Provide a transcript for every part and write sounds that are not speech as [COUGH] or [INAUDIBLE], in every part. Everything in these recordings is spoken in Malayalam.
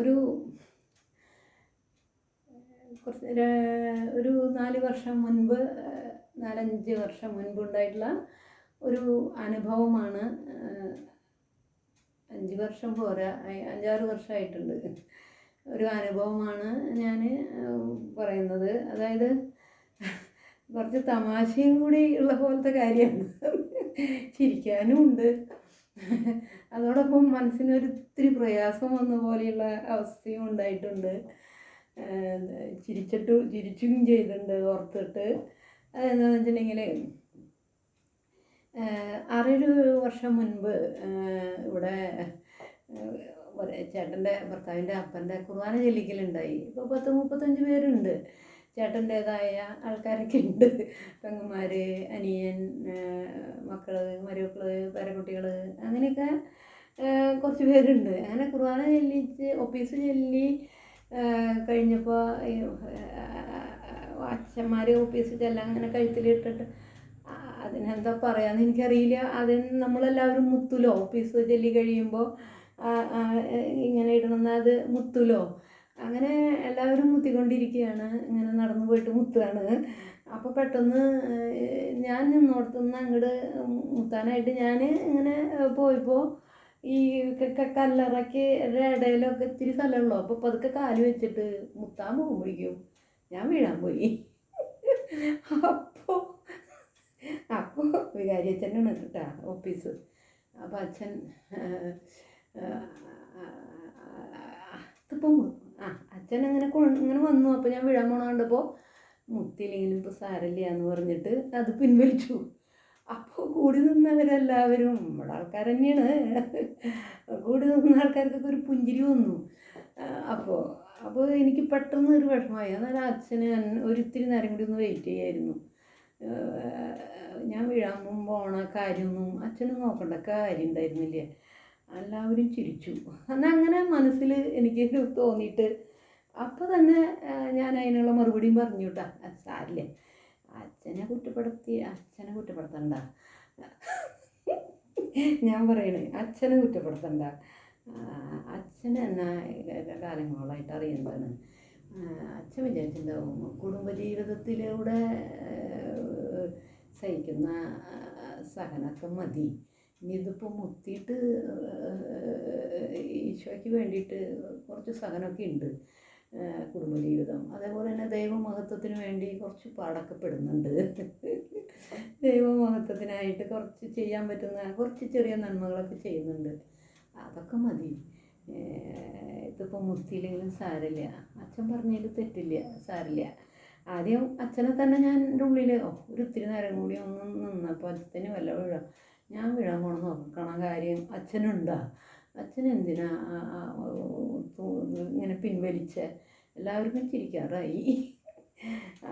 ഒരു കുറച്ച് ഒരു നാല് വർഷം മുൻപ് നാലഞ്ച് വർഷം മുൻപുണ്ടായിട്ടുള്ള ഒരു അനുഭവമാണ് അഞ്ച് വർഷം പോരാ അഞ്ചാറ് വർഷമായിട്ടുണ്ട് ഒരു അനുഭവമാണ് ഞാൻ പറയുന്നത്. അതായത് കുറച്ച് തമാശയും കൂടി ഉള്ള പോലത്തെ കാര്യമാണ്. ചിരിക്കാനും ഉണ്ട്. [LAUGHS] അതോടൊപ്പം മനസ്സിന് ഇത്തിരി പ്രയാസം വന്ന പോലെയുള്ള അവസ്ഥയും ഉണ്ടായിട്ടുണ്ട്. ചിരിച്ചിട്ടു ചിരിച്ചും ചെയ്തിട്ടുണ്ട് ഓർത്തിട്ട്. അതെന്താണെന്ന് വെച്ചിട്ടുണ്ടെങ്കിൽ ആറേഴ് വർഷം മുൻപ് ഇവിടെ ചേട്ടന്റെ ഭർത്താവിന്റെ അപ്പന്റെ കുർബാന ചെല്ലിക്കലുണ്ടായി. ഇപ്പോൾ പത്ത് മുപ്പത്തഞ്ച് പേരുണ്ട്. ചേട്ടന്റേതായ ആൾക്കാരൊക്കെ ഉണ്ട് പെങ്ങന്മാർ അനിയൻ മക്കൾ മരുമക്കൾ പേരക്കുട്ടികൾ അങ്ങനെയൊക്കെ കുറച്ച് പേരുണ്ട്. അങ്ങനെ കുർബാന ചൊല്ലിച്ച് ഒപ്പീസ് ചൊല്ലി കഴിഞ്ഞപ്പോൾ അച്ഛന്മാർ ഓഫീസിൽ ചെല്ലാൻ അങ്ങനെ കഴുത്തിലിട്ടിട്ട് അതിനെന്താ പറയാന്ന് എനിക്കറിയില്ല. അതിന് നമ്മളെല്ലാവരും മുത്തുലോ? ഓഫീസ് ചൊല്ലി കഴിയുമ്പോൾ ഇങ്ങനെ ഇടണമെന്ന് അത് മുത്തുലോ? അങ്ങനെ എല്ലാവരും മുത്തിക്കൊണ്ടിരിക്കുകയാണ് ഇങ്ങനെ നടന്നു പോയിട്ട് മുത്തുകയാണ് അപ്പോൾ പെട്ടെന്ന് ഞാൻ നിന്നോടത്തുനിന്ന് അങ്ങോട്ട് മുത്താനായിട്ട് ഞാൻ ഇങ്ങനെ പോയപ്പോൾ ഈ കല്ലറയ്ക്ക് ഇടയിലൊക്കെ ഇത്തിരി സ്ഥലമുള്ളൂ അപ്പോൾ പതുക്കെ കാൽ വെച്ചിട്ട് മുത്താൻ പോകുമ്പോഴേക്കും ഞാൻ വീഴാൻ പോയി അപ്പോൾ അപ്പോൾ വികാരി അച്ഛനാണ് കേട്ടാ ഓഫീസ് അപ്പോൾ അച്ഛൻ ഇതിപ്പം ആ അച്ഛൻ അങ്ങനെ ഇങ്ങനെ വന്നു. അപ്പോൾ ഞാൻ വീഴാൻ പോണ കണ്ടപ്പോൾ മുത്തിയില്ലെങ്കിലും ഇപ്പോൾ സാരല്ല എന്ന് പറഞ്ഞിട്ട് അത് പിൻവലിച്ചു. അപ്പോൾ കൂടി നിന്നവരെല്ലാവരും നമ്മുടെ ആൾക്കാർ തന്നെയാണ്. കൂടി നിന്ന ആൾക്കാർക്കൊക്കെ ഒരു പുഞ്ചിരി വന്നു. അപ്പോൾ അപ്പോൾ എനിക്ക് പെട്ടെന്ന് ഒരു വിഷമമായി. അന്നേരം അച്ഛന് ഒരിത്തിരി നേരം കൂടി ഒന്ന് വെയിറ്റ് ചെയ്യായിരുന്നു. ഞാൻ വീഴാൻ പോണ കാര്യമൊന്നും അച്ഛനും നോക്കേണ്ട കാര്യം ഉണ്ടായിരുന്നില്ല എല്ലാവരും ചിരിച്ചു. അന്ന് അങ്ങനെ മനസ്സിൽ എനിക്ക് തോന്നിയിട്ട് അപ്പോൾ തന്നെ ഞാൻ അതിനുള്ള മറുപടിയും പറഞ്ഞു കേട്ടാ സാരില്ലേ? അച്ഛനെ കുറ്റപ്പെടുത്തി അച്ഛനെ കുറ്റപ്പെടുത്തണ്ട. ഞാൻ പറയണേ അച്ഛനെ കുറ്റപ്പെടുത്തണ്ട. അച്ഛൻ എന്നാ കാലങ്ങളായിട്ട് അറിയുന്നതാണ്. അച്ഛൻ വിചാരിച്ചിട്ടുണ്ടാവും കുടുംബജീവിതത്തിലൂടെ സഹിക്കുന്ന സഹനമൊക്കെ മതി. ഇതിപ്പോൾ മുത്തിയിട്ട് ഈശോയ്ക്ക് വേണ്ടിയിട്ട് കുറച്ച് സഹനമൊക്കെ ഉണ്ട് കുടുംബ ജീവിതം അതേപോലെ തന്നെ ദൈവമഹത്വത്തിന് വേണ്ടി കുറച്ച് പാടൊക്കെ പെടുന്നുണ്ട് ദൈവമഹത്വത്തിനായിട്ട് കുറച്ച് ചെയ്യാൻ പറ്റുന്ന കുറച്ച് ചെറിയ നന്മകളൊക്കെ ചെയ്യുന്നുണ്ട്. അതൊക്കെ മതി. ഇതിപ്പോൾ മുത്തിയില്ലെങ്കിലും സാരില്ല അച്ഛൻ പറഞ്ഞതിൽ തെറ്റില്ല സാരില്ല ആദ്യം അച്ഛനെ തന്നെ ഞാൻ എന്റെ ഉള്ളിൽ ഒരു ഇത്തിരി നേരം കൂടി ഒന്ന് നിന്നപ്പോൾ അച്ഛന് വല്ല വീഴാം ഞാൻ വീഴാൻ പോകണം നോക്കണം. കാര്യം അച്ഛനുണ്ടാ. ഇത് ഇങ്ങനെ പിൻവലിച്ച? എല്ലാവർക്കും ചിരിക്കാറായി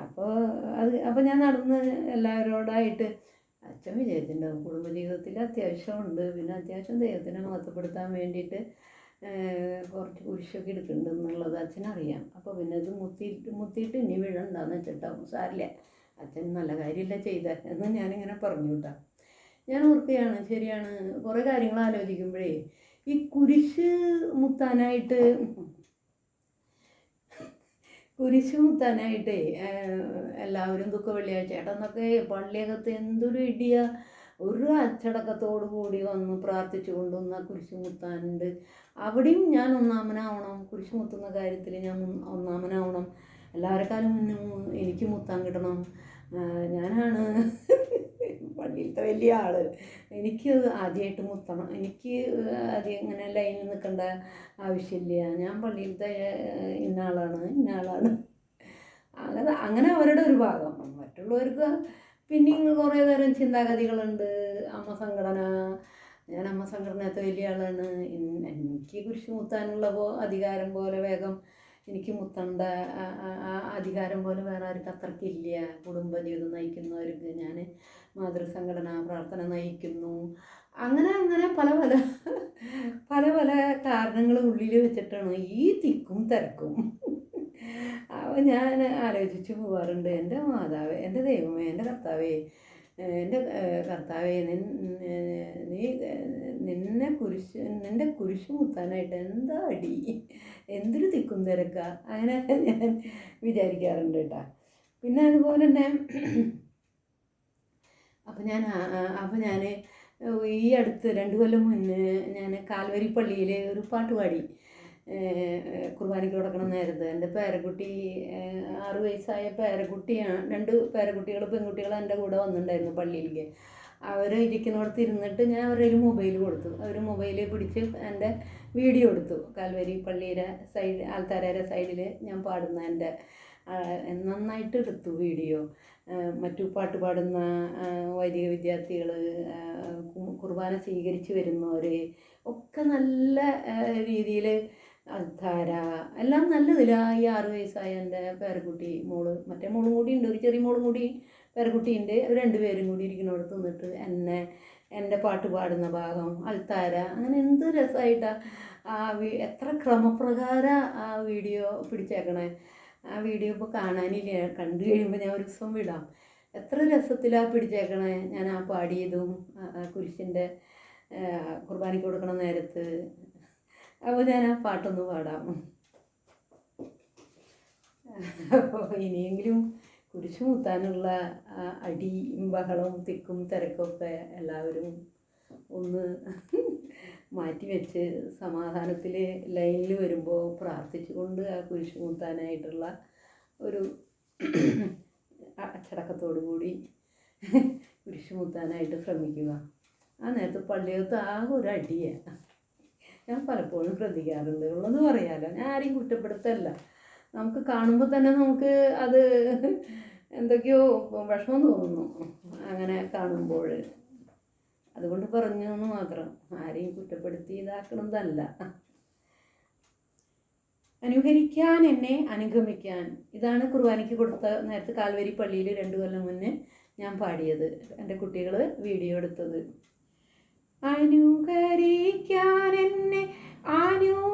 അപ്പോൾ അത് അപ്പോൾ ഞാൻ നടന്ന് എല്ലാവരോടായിട്ട് അച്ഛൻ വിചാരിച്ചിട്ടുണ്ടാവും കുടുംബജീവിതത്തിൽ അത്യാവശ്യമുണ്ട്. പിന്നെ അത്യാവശ്യം ദൈവത്തിനെ മഹത്വപ്പെടുത്താൻ വേണ്ടിയിട്ട് കുറച്ച് കുരിശൊക്കെ എടുക്കുന്നുണ്ട് എന്നുള്ളത് അച്ഛനറിയാം. അപ്പോൾ പിന്നെ ഇത് മുത്തിയിട്ട് മുത്തിയിട്ട് ഇനി വീഴണ്ടെന്ന് വെച്ചിട്ടാവും സാരില്ല. അച്ഛൻ നല്ല കാര്യമില്ല ചെയ്ത എന്ന് ഞാനിങ്ങനെ പറഞ്ഞു കേട്ടോ ഞാൻ ഓർക്കുകയാണ് ശരിയാണ് കുറേ കാര്യങ്ങൾ ആലോചിക്കുമ്പോഴേ ഈ കുരിശ് മുത്താനായിട്ട് കുരിശ് മുത്താനായിട്ടേ എല്ലാവരും ദുഃഖ വെള്ളിയാഴ്ച. ചേട്ടന്നൊക്കെ പള്ളിയകത്ത് എന്തൊരു ഇടിയ. ഒരു അച്ചടക്കത്തോടു കൂടി വന്ന് പ്രാർത്ഥിച്ചു കൊണ്ടുവന്ന കുരിശ് മുത്താനുണ്ട്. അവിടെയും ഞാൻ ഒന്നാമനാവണം. കുരിശ് മുത്തുന്ന കാര്യത്തിൽ ഞാൻ ഒന്നാമനാവണം. എല്ലാവരെക്കാളും മുന്നേ എനിക്ക് മുത്താൻ കിട്ടണം. ഞാനാണ് പള്ളിയിലത്തെ വലിയ ആൾ. എനിക്ക് ആദ്യമായിട്ട് മുത്തണം എനിക്ക് ആദ്യം ഇങ്ങനെ ലൈനിൽ നിൽക്കേണ്ട ആവശ്യമില്ല. ഞാൻ പള്ളിയിലത്തെ ഇന്ന ആളാണ് ഇന്ന ആളാണ്. അങ്ങനെ അങ്ങനെ അവരുടെ ഒരു ഭാഗം. മറ്റുള്ളവർക്ക് പിന്നെ കുറേ തരം ചിന്താഗതികളുണ്ട്. അമ്മ സംഘടന ഞാൻ അമ്മ സംഘടനത്തെ വലിയ ആളാണ്. എനിക്ക് കുരിശ് മുത്താനുള്ള അധികാരം പോലെ വേഗം എനിക്ക് മുത്തണ്ട അധികാരം പോലെ വേറെ ആർക്കും അത്രയ്ക്കില്ല കുടുംബജീവിതം നയിക്കുന്നവർക്ക് ഞാൻ മാതൃസംഘടന പ്രാർത്ഥന നയിക്കുന്നു. അങ്ങനെ അങ്ങനെ പല പല പല പല കാരണങ്ങൾ ഉള്ളിൽ വെച്ചിട്ടാണ് ഈ തിക്കും തിരക്കും. അപ്പോൾ ഞാൻ ആലോചിച്ച് പോവാറുണ്ട്. എന്റെ മാതാവേ എന്റെ ദൈവമേ എന്റെ കർത്താവേ എന്റെ കർത്താവെ നീ നിന്നെ കുരിശ് നിന്റെ കുരിശ് മുത്താനായിട്ട് എന്താ അടി? എന്തൊരു തിക്കും തിരക്ക. അങ്ങനെ ഞാൻ വിചാരിക്കാറുണ്ട് കേട്ടോ പിന്നെ അതുപോലെ തന്നെ അപ്പം ഞാൻ അപ്പം ഞാൻ ഈ അടുത്ത് രണ്ട് കൊല്ലം മുന്നേ ഞാൻ കാൽവരി പള്ളിയിൽ ഒരു പാട്ട് പാടി കുർബാനയ്ക്ക് കൊടുക്കണം നേരത്ത് എന്റെ പേരക്കുട്ടി ആറു വയസ്സായ പേരക്കുട്ടിയാണ് രണ്ട് പേരക്കുട്ടികൾ പെൺകുട്ടികൾ എന്റെ കൂടെ വന്നിട്ടുണ്ടായിരുന്നു പള്ളിയിലേക്ക്. അവർ ഇരിക്കുന്നിടത്ത് ഇരുന്നിട്ട് ഞാൻ അവരുടെ ഒരു മൊബൈൽ കൊടുത്തു. അവർ മൊബൈൽ പിടിച്ച് എന്റെ വീഡിയോ എടുത്തു. കാൽവരി പള്ളിയുടെ സൈഡ് ആൾത്താരയുടെ സൈഡിൽ ഞാൻ പാടുന്ന എന്റെ നന്നായിട്ട് എടുത്തു വീഡിയോ മറ്റു പാട്ട് പാടുന്ന വൈദിക വിദ്യാർത്ഥികൾ കുർബാന സ്വീകരിച്ച് വരുന്നവർ ഒക്കെ നല്ല രീതിയിൽ അൽത്താര എല്ലാം നല്ലതില്ല ഈ ആറ് വയസ്സായ എന്റെ പേരക്കുട്ടി മോൾ മറ്റേ മോളും കൂടി ഉണ്ട്. ഒരു ചെറിയ മോളും കൂടി പേരക്കുട്ടിയുണ്ട് രണ്ട് രണ്ടുപേരും കൂടി ഇരിക്കുന്നിടത്ത് നിന്നിട്ട് എന്നെ എന്റെ പാട്ട് പാടുന്ന ഭാഗം അൽത്താര. അങ്ങനെ എന്ത് രസമായിട്ടാണ് ആ വീ എത്ര ക്രമപ്രകാരം ആ വീഡിയോ പിടിച്ചേക്കണേ. ആ വീഡിയോ ഇപ്പോൾ കാണാനില്ല. കണ്ടു കഴിയുമ്പോൾ ഞാൻ ഒരു ദിവസം വിടാം. എത്ര രസത്തിലാണ് പിടിച്ചേക്കണേ. ഞാൻ ആ പാടിയതും കുരിശിന്റെ കുർബാനയ്ക്ക് കൊടുക്കണ നേരത്ത് അപ്പോൾ ഞാൻ ആ പാട്ടൊന്ന് പാടാം. അപ്പോൾ ഇനിയെങ്കിലും കുരിശു മുത്താനുള്ള അടിയും ബഹളവും തിക്കും തിരക്കൊക്കെ എല്ലാവരും ഒന്ന് മാറ്റിവെച്ച് സമാധാനത്തിൽ ലൈനിൽ വരുമ്പോൾ പ്രാർത്ഥിച്ചുകൊണ്ട് ആ കുരിശു മുത്താനായിട്ടുള്ള ഒരു അച്ചടക്കത്തോടു കൂടി കുരിശു മുത്താനായിട്ട് ശ്രമിക്കുക. ആ നേരത്തെ പള്ളിയത്ത് ആകെ ഒരു അടിയാണ് ഞാൻ പലപ്പോഴും ശ്രദ്ധിക്കാറുണ്ട് ഉള്ളത് പറയാലോ ഞാൻ ആരെയും കുറ്റപ്പെടുത്തല്ല നമുക്ക് കാണുമ്പോൾ തന്നെ നമുക്ക് അത് എന്തൊക്കെയോ വിഷമം തോന്നുന്നു. അങ്ങനെ കാണുമ്പോൾ അതുകൊണ്ട് പറഞ്ഞു എന്ന് മാത്രം. ആരെയും കുറ്റപ്പെടുത്തി ഇതാക്കണതല്ല. അനുകരിക്കാൻ എന്നെ അനുഗമിക്കാൻ. ഇതാണ് കുർബാനയ്ക്ക് കൊടുത്ത നേരത്തെ കാൽവരി പള്ളിയിൽ രണ്ട് കൊല്ലം മുന്നേ ഞാൻ പാടിയത്. എന്റെ കുട്ടികൾ വീഡിയോ എടുത്തത്. അനുകരിക്കാൻ എന്നെ അനുഗമിക്കാൻ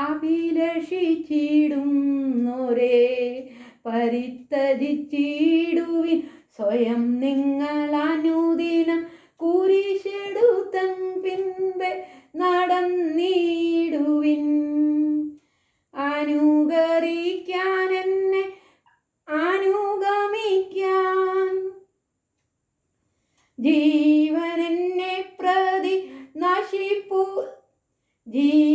അഭിലഷിച്ചിടുന്നോരേ പരിത്തരിച്ചിടുവിൻ സ്വയം നിങ്ങൾ അനുദിനം കുരിശെടുത്തൻ പിൻപെ നടന്നിടുവിൻ. de